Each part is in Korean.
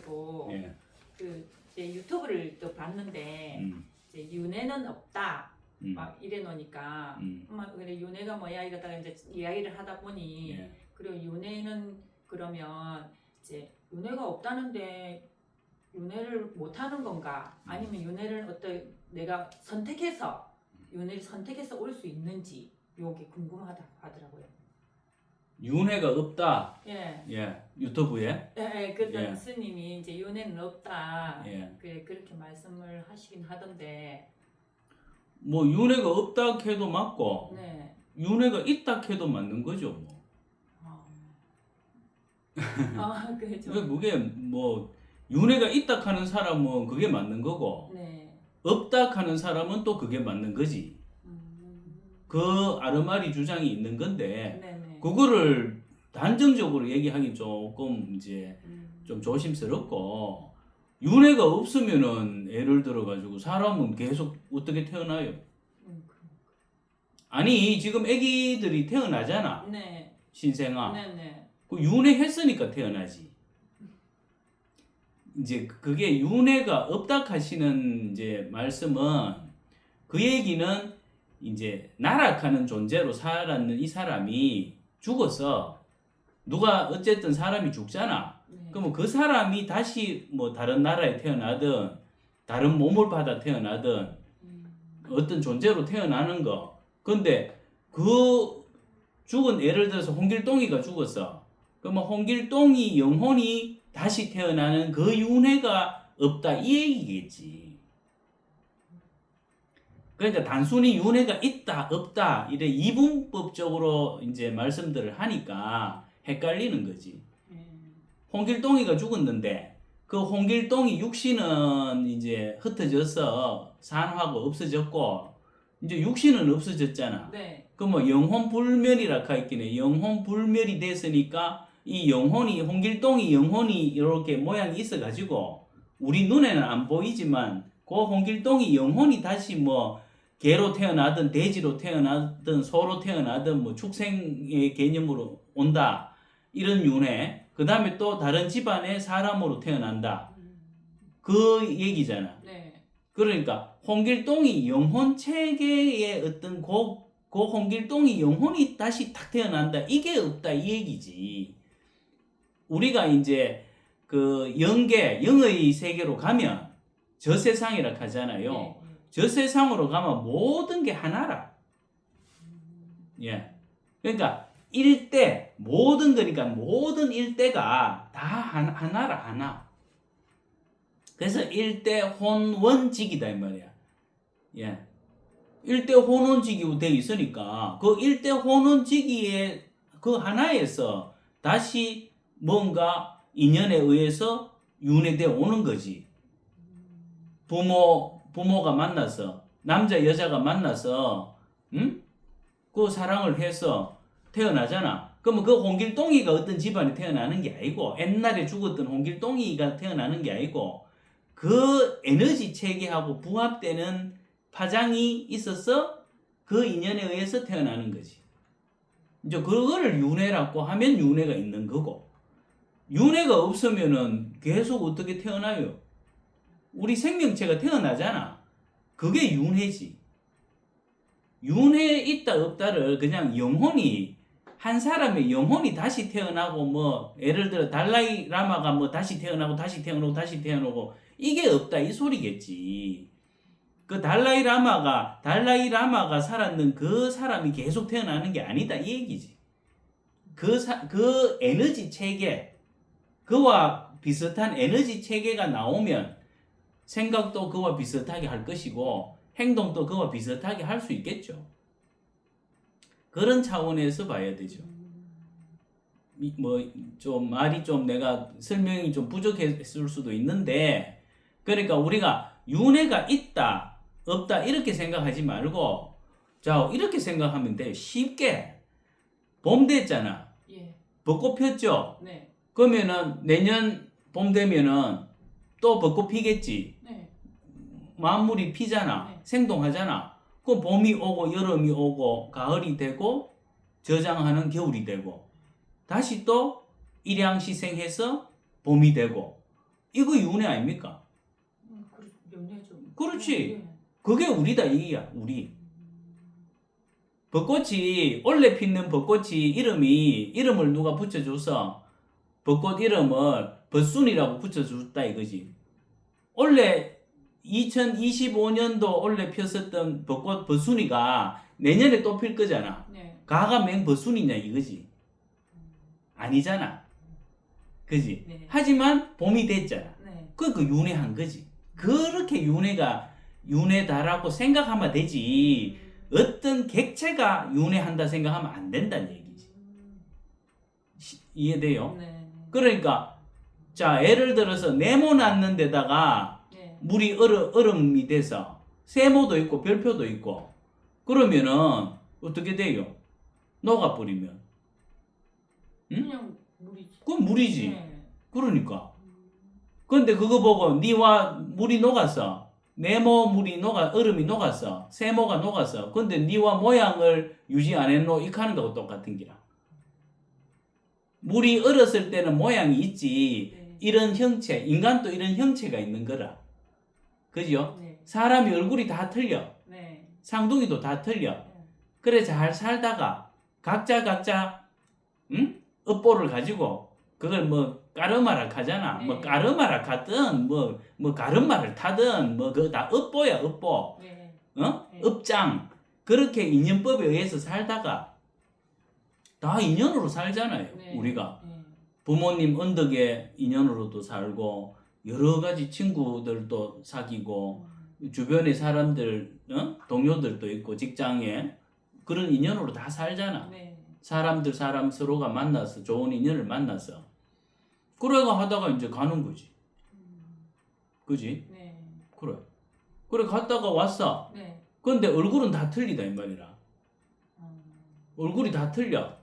가지고 예. 그 이제 유튜브를 또 봤는데 음. 이제 윤회는 없다 음. 막 이래 놓으니까 음. 엄마 그래 윤회가 뭐야 이러다가 이제 이야기를 하다 보니 예. 그리고 윤회는 그러면 이제 윤회가 없다는데 윤회를 못 하는 건가 아니면 윤회를 어떤 내가 선택해서 윤회를 선택해서 올 수 있는지 요게 궁금하다 하더라고요. 윤회가 없다. 예, 예. 유튜브에. 예, 예 그랬더니 예. 스님이 이제 윤회는 없다. 예. 그래 그렇게 말씀을 하시긴 하던데 뭐 윤회가 없다 해도 맞고 네. 윤회가 있다 해도 맞는 거죠. 뭐. 아, 아 그죠. 그러니까 그게 뭐 윤회가 있다 하는 사람은 그게 맞는 거고 네. 없다 하는 사람은 또 그게 맞는 거지. 음, 그 아르마리 주장이 있는 건데 네네. 그거를 단정적으로 얘기하기 조금 이제 음, 좀 조심스럽고 윤회가 없으면은 예를 들어 가지고 사람은 계속 어떻게 태어나요? 음, 그- 아니 지금 아기들이 태어나잖아 네. 신생아 네 네. 그 윤회했으니까 태어나지 이제 그게 윤회가 없다 하시는 이제 말씀은 그 얘기는 이제 나락하는 존재로 살았는 이 사람이 죽어서 누가 어쨌든 사람이 죽잖아 네. 그러면 그 사람이 다시 뭐 다른 나라에 태어나든 다른 몸을 받아 태어나든 음, 어떤 존재로 태어나는 거. 근데 그 죽은 예를 들어서 홍길동이가 죽었어. 그러면 홍길동이 영혼이 다시 태어나는 그 윤회가 없다 이 얘기겠지. 그러니까 단순히 윤회가 있다 없다 이래 이분법적으로 이제 말씀들을 하니까 헷갈리는 거지. 음, 홍길동이가 죽었는데 그 홍길동이 육신은 이제 흩어져서 산화가 없어졌고 이제 육신은 없어졌잖아. 네. 그뭐 영혼 불멸이라 가 있긴 해. 영혼 불멸이 됐으니까 이 영혼이 홍길동이 영혼이 이렇게 모양이 있어 가지고 우리 눈에는 안 보이지만 그 홍길동이 영혼이 다시 뭐 개로 태어나든 돼지로 태어나든 소로 태어나든 뭐 축생의 개념으로 온다. 이런 윤회. 그 다음에 또 다른 집안의 사람으로 태어난다. 음, 그 얘기잖아. 네. 그러니까 홍길동이 영혼 체계의 어떤 그, 그 홍길동이 영혼이 다시 탁 태어난다. 이게 없다. 이 얘기지. 우리가 이제 그 영계, 영의 세계로 가면 저 세상이라 하잖아요. 네. 저 세상으로 가면 모든 게 하나라. 예. 그러니까 일대 모든 거니까 모든 일대가 다 하나, 하나라 하나. 그래서 일대 혼원직이다 이 말이야. 예. 일대 혼원직이 돼 있으니까 그 일대 혼원직이의 그 하나에서 다시 뭔가 인연에 의해서 윤회돼 오는 거지. 부모 부모가 만나서 남자 여자가 만나서 응? 그 사랑을 해서 태어나잖아. 그러면 그 홍길동이가 어떤 집안에 태어나는 게 아니고 옛날에 죽었던 홍길동이가 태어나는 게 아니고 그 에너지 체계하고 부합되는 파장이 있어서 그 인연에 의해서 태어나는 거지. 이제 그거를 윤회라고 하면 윤회가 있는 거고 윤회가 없으면은 계속 어떻게 태어나요? 우리 생명체가 태어나잖아. 그게 윤회지. 윤회 있다 없다를 그냥 영혼이 한 사람의 영혼이 다시 태어나고 뭐 예를 들어 달라이 라마가 뭐 다시 태어나고 다시 태어나고 다시 태어나고 이게 없다 이 소리겠지. 그 달라이 라마가 달라이 라마가 살았는 그 사람이 계속 태어나는 게 아니다 이 얘기지. 그, 사, 그 에너지 체계 그와 비슷한 에너지 체계가 나오면 생각도 그와 비슷하게 할 것이고 행동도 그와 비슷하게 할 수 있겠죠. 그런 차원에서 봐야 되죠. 뭐 좀 말이 좀 내가 설명이 좀 부족했을 수도 있는데 그러니까 우리가 윤회가 있다 없다 이렇게 생각하지 말고 자 이렇게 생각하면 돼 쉽게 봄 됐잖아 예. 벚꽃 폈죠 네. 그러면은 내년 봄 되면은 또 벚꽃 피겠지 네. 만물이 피잖아. 네. 생동하잖아. 그 봄이 오고 여름이 오고 가을이 되고 저장하는 겨울이 되고 다시 또 일양시생해서 봄이 되고 이거 윤회 아닙니까? 음, 그렇 연애죠. 그렇지. 예. 그게 우리다 이야 우리. 벚꽃이 원래 피는 벚꽃이 이름이 이름을 누가 붙여줘서 벚꽃 이름을 벚순이라고 붙여줬다 이거지. 원래 2025년도 원래 폈었던 벚꽃 벚순이가 내년에 또 필 거잖아. 네. 가가 맹 벚순이냐 이거지. 아니잖아. 그지? 네. 하지만 봄이 됐잖아. 네. 그, 그 윤회한 거지. 그렇게 윤회가 윤회다라고 생각하면 되지. 어떤 객체가 윤회한다 생각하면 안 된다는 얘기지. 시- 이해돼요? 네. 그러니까 자 예를 들어서 네모 났는 데다가 네. 물이 얼음, 얼음이 돼서 세모도 있고 별표도 있고 그러면은 어떻게 돼요? 녹아버리면 응? 그냥 물이지. 그건 물이지. 네. 그러니까 근데 그거 보고 니와 물이 녹았어. 네모 물이 녹아 얼음이 녹았어. 세모가 녹았어. 근데 니와 모양을 유지 안 했노 이카는 거하고 똑같은 기라. 물이 얼었을 때는 모양이 있지. 네. 이런 형체, 인간도 이런 형체가 있는 거라. 그죠? 네. 사람이 얼굴이 다 틀려. 네. 상둥이도 다 틀려. 그래 잘 살다가 각자 각자 응? 업보를 가지고 그걸 뭐 까르마락 하잖아. 네. 뭐 까르마락 하든 뭐 뭐 가르마를 타든 뭐 그거 다 업보야 업보. 네. 어? 네. 업장. 그렇게 인연법에 의해서 살다가 다 인연으로 살잖아요. 네. 우리가 네. 부모님 언덕에 인연으로도 살고 여러 가지 친구들도 사귀고 주변의 사람들 어? 동료들도 있고 직장에 그런 인연으로 다 살잖아. 네. 사람들 사람 서로가 만나서 좋은 인연을 만나서 그래가 하다가 이제 가는 거지. 그지? 네. 그래. 그래 갔다가 왔어. 네. 근데 얼굴은 다 틀리다 이 말이라. 음, 얼굴이 다 틀려.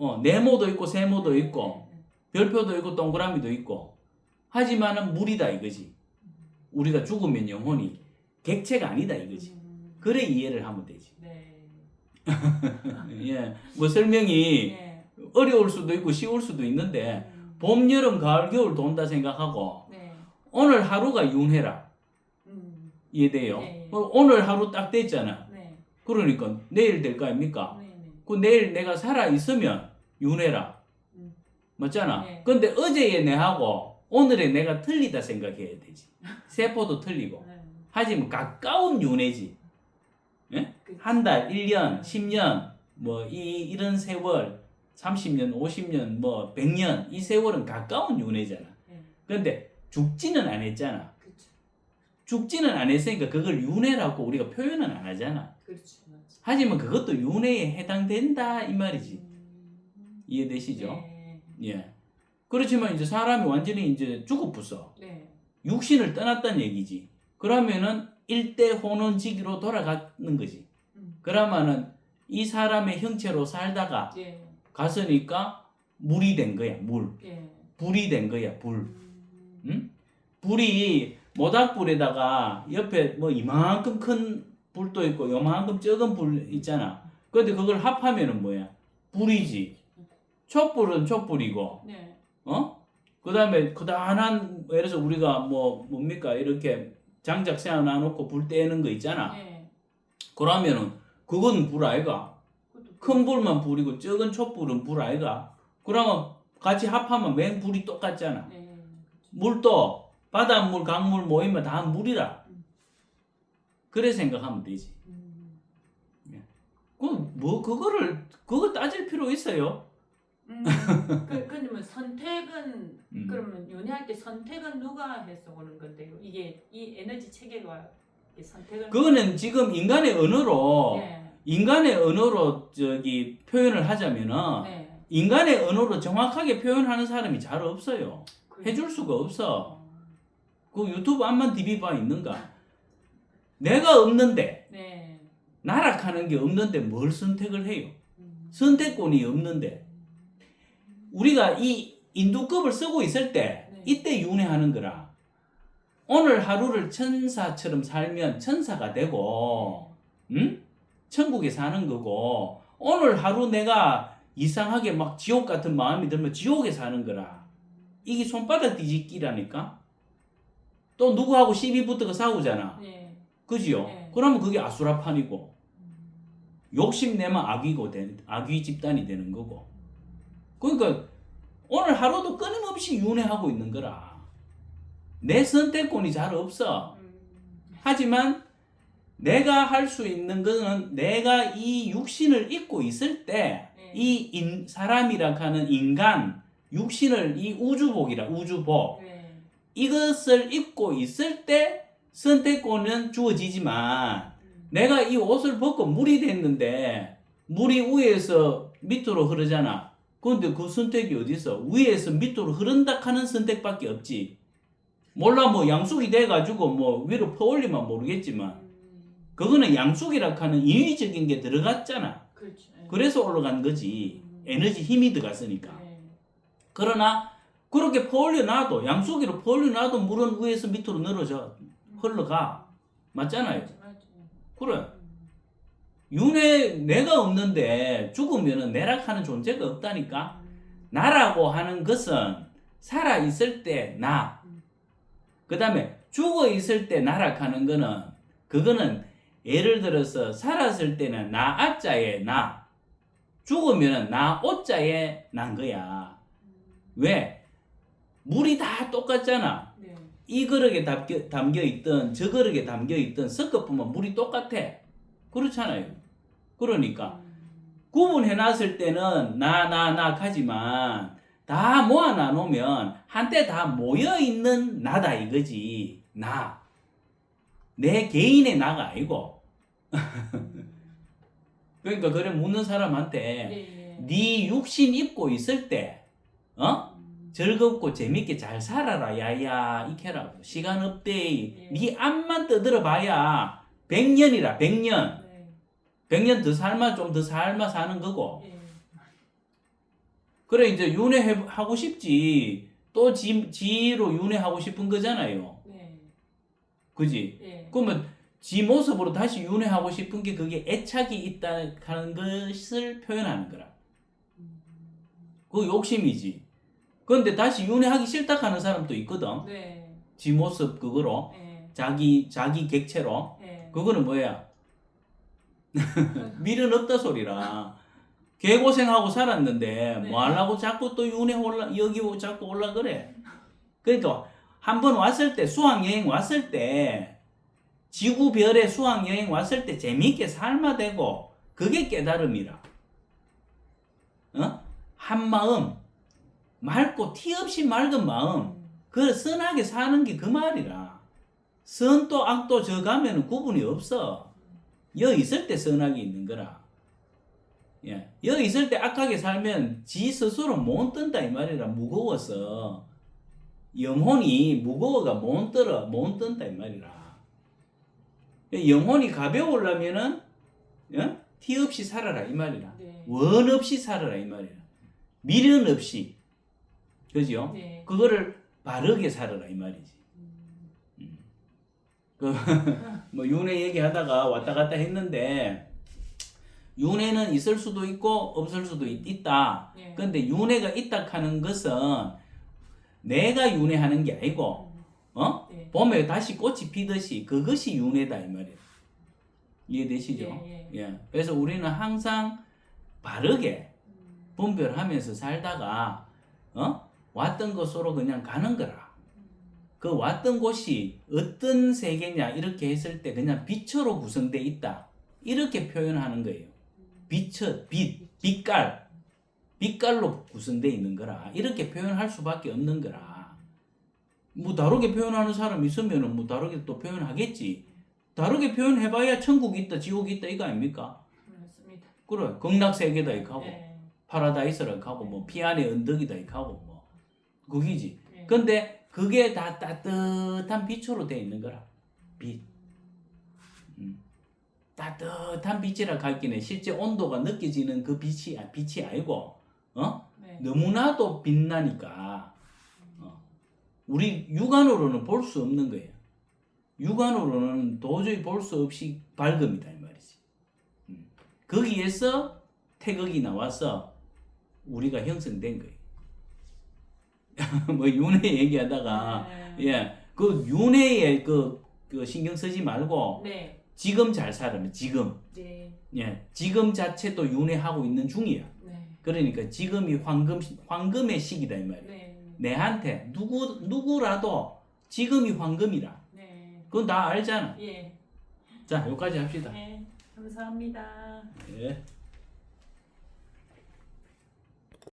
어, 네모도 있고 세모도 있고 네. 별표도 있고 동그라미도 있고 하지만은 물이다 이거지. 우리가 죽으면 영혼이 객체가 아니다 이거지. 음, 그래 이해를 하면 되지. 네. 예, 뭐 설명이 네. 어려울 수도 있고 쉬울 수도 있는데 음, 봄, 여름, 가을, 겨울 돈다 생각하고 네. 오늘 하루가 윤회라 음, 이해돼요? 네. 어, 오늘 하루 딱 됐잖아. 네. 그러니까 내일 될 거 아닙니까? 네. 네. 그 내일 내가 살아 있으면 윤회라 음. 맞잖아. 네. 근데 어제의 내하고 오늘의 내가 틀리다 생각해야 되지. 세포도 틀리고 네. 하지만 가까운 윤회지. 그- 한 달, 1년, 10년, 뭐, 이, 이런 세월, 30년, 50년, 뭐, 100년, 이 세월은 가까운 윤회잖아. 네. 근데 죽지는 안 했잖아. 죽지는 안 했으니까 그걸 윤회라고 우리가 표현은 안 하잖아. 하지만 그것도 윤회에 해당된다, 이 말이지. 음, 이해되시죠? 네. 예. 그렇지만 이제 사람이 완전히 이제 죽어부서. 네. 육신을 떠났다는 얘기지. 그러면은 일대 혼원지기로 돌아가는 거지. 음, 그러면은 이 사람의 형체로 살다가 예. 갔으니까 물이 된 거야, 물. 예. 불이 된 거야, 불. 음, 응? 불이 모닥불에다가 옆에 뭐 이만큼 큰 불도 있고 요만큼 적은 불 있잖아. 근데 그걸 합하면은 뭐야? 불이지. 촛불은 촛불이고, 네. 어? 그 다음에 그다란, 예를 들어서 우리가 뭐, 뭡니까? 이렇게 장작 세워놔놓고 불 떼는 거 있잖아. 네. 그러면은 그건 불 아이가? 큰 불만 불이고 적은 촛불은 불 아이가? 그러면 같이 합하면 맨 불이 똑같잖아. 네. 물도 바닷물, 강물 모이면 다 물이라. 음. 그래 생각하면 되지. 음, 그뭐 그거를 그거 따질 필요 있어요? 음, 그, 뭐 선택은 음. 그러면 연애할 때 선택은 누가 해서 오는 건데요? 이게 이 에너지 체계가 선택을 그거는 지금 인간의 언어로 네. 인간의 언어로 저기 표현을 하자면은 네. 인간의 언어로 정확하게 표현하는 사람이 잘 없어요. 그- 해줄 수가 없어. 어, 그 유튜브 안만 디비봐 있는가? 내가 없는데 네. 나락하는 게 없는데 뭘 선택을 해요? 음, 선택권이 없는데 우리가 이 인두급을 쓰고 있을 때 네. 이때 윤회하는 거라. 오늘 하루를 천사처럼 살면 천사가 되고, 응? 천국에 사는 거고, 오늘 하루 내가 이상하게 막 지옥 같은 마음이 들면 지옥에 사는 거라. 이게 손바닥 뒤집기라니까? 또 누구하고 시비 붙어가 싸우잖아. 네. 그지요? 네. 그러면 그게 아수라판이고 욕심내면 악이고 되, 악이 집단이 되는 거고. 그러니까 오늘 하루도 끊임없이 윤회하고 있는 거라. 내 선택권이 잘 없어. 음. 하지만 내가 할 수 있는 거는 내가 이 육신을 입고 있을 때 네. 이 사람이라 하는 인간 육신을 이 우주복이라 우주복 네. 이것을 입고 있을 때 선택권은 주어지지만 음. 내가 이 옷을 벗고 물이 됐는데 물이 위에서 밑으로 흐르잖아. 그런데 그 선택이 어디 있어? 위에서 밑으로 흐른다 하는 선택밖에 없지. 몰라 뭐 양숙이 돼가지고 뭐 위로 퍼올리면 모르겠지만 음. 그거는 양숙이라 하는 인위적인 게 들어갔잖아. 그렇죠. 네. 그래서 올라간 거지. 음. 에너지 힘이 들어갔으니까. 네. 그러나 그렇게 퍼올려 놔도 양속이로 퍼올려 놔도 물은 위에서 밑으로 늘어져 흘러가 맞잖아요. 그래 음. 윤회 내가 없는데 죽으면은 내락하는 존재가 없다니까. 음. 나라고 하는 것은 살아 있을 때 나. 그 다음에 죽어 있을 때 나락하는 거는 그거는 예를 들어서 살았을 때는 나 아자의 나. 죽으면은 나 오자의 난 거야. 왜? 물이 다 똑같잖아. 네. 이 그릇에 담겨, 담겨 있던 저 그릇에 담겨 있던 섞어보면 물이 똑같아. 그렇잖아요. 그러니까 음. 구분해 놨을 때는 나 나 나 하지만 다 모아놔 놓으면 한때 다 모여 있는 나다 이거지. 나. 내 개인의 나가 아니고. 그러니까 그래 묻는 사람한테 네. 네 육신 입고 있을 때 어? 음. 즐겁고 재밌게 잘 살아라 야야 이케라고 시간 없대 예. 네 앞만 떠들어 봐야 100년이라 100년 네. 100년 더 살마 좀더 살마 사는 거고 네. 그래 이제 윤회하고 싶지 또 지, 지로 윤회하고 싶은 거잖아요 네. 그지 네. 그러면 지 모습으로 다시 윤회하고 싶은 게 그게 애착이 있다 하는 것을 표현하는 거라 음. 그 욕심이지 그런데 다시 윤회하기 싫다 하는 사람도 있거든 네. 지 모습 그거로 네. 자기 자기 객체로 네. 그거는 뭐야 밀은 없다 소리라 개고생하고 살았는데 네. 뭐 하려고 자꾸 또 윤회 올라 여기 오- 자꾸 올라 그래 그러니까 한번 왔을 때 수학 여행 왔을 때 지구 별에 수학 여행 왔을 때 재미있게 살마 되고 그게 깨달음이라 어? 한 마음 맑고 티 없이 맑은 마음 음. 그 선하게 사는 게 그 말이라. 선도 악도 저 가면은 구분이 없어. 여 있을 때 선하게 있는 거라. 예. 여 있을 때 악하게 살면 지 스스로 못 뜬다 이 말이라 무거워서 영혼이 무거워가 못 들어 못 뜬다 이 말이라. 영혼이 가벼우려면은 예? 티 없이 살아라 이 말이라. 네. 원 없이 살아라 이 말이라. 미련 없이 그죠? 네. 그거를 바르게 살아라 이 말이지. 음. 뭐 윤회 얘기하다가 왔다 갔다 했는데 윤회는 있을 수도 있고 없을 수도 있, 있다. 네. 근데 윤회가 있다 하는 것은 내가 윤회하는 게 아니고 음. 어? 네. 봄에 다시 꽃이 피듯이 그것이 윤회다 이 말이에요. 이해되시죠? 예, 예. 예. 그래서 우리는 항상 바르게 음. 분별하면서 살다가 어? 왔던 곳으로 그냥 가는 거라. 그 왔던 곳이 어떤 세계냐 이렇게 했을 때 그냥 빛으로 구성돼 있다. 이렇게 표현하는 거예요. 빛, 빛, 빛깔, 빛깔로 구성돼 있는 거라. 이렇게 표현할 수밖에 없는 거라. 뭐 다르게 표현하는 사람 있으면은 뭐 다르게 또 표현하겠지. 다르게 표현해봐야 천국 있다, 지옥 있다 이거 아닙니까? 맞습니다. 그래, 극락 세계다 이거 하고. 네. 파라다이스라 하고 뭐 피안의 언덕이다 이렇게 하고 뭐 그기지. 네. 근데 그게 다 따뜻한 빛으로 돼 있는 거라. 빛. 음. 따뜻한 빛이라 갈기는 실제 온도가 느껴지는 그 빛이 아- 빛이 아니고 어 네. 너무나도 빛나니까 어. 우리 육안으로는 볼 수 없는 거예요. 육안으로는 도저히 볼 수 없이 밝음이다 이 말이지. 음. 거기에서 태극이 나와서 우리가 형성된 거예요. 뭐 윤회 얘기하다가 네. 예그 윤회에 그, 그 신경 쓰지 말고 네, 지금 잘 살아면 지금 네, 예 지금 자체도 윤회하고 있는 중이야. 네, 그러니까 지금이 황금 황금의 시기다 이 말이야. 네, 내한테 누구 누구라도 지금이 황금이라. 네, 그건 다 알잖아. 예, 자 여기까지 합시다. 네, 감사합니다. 예.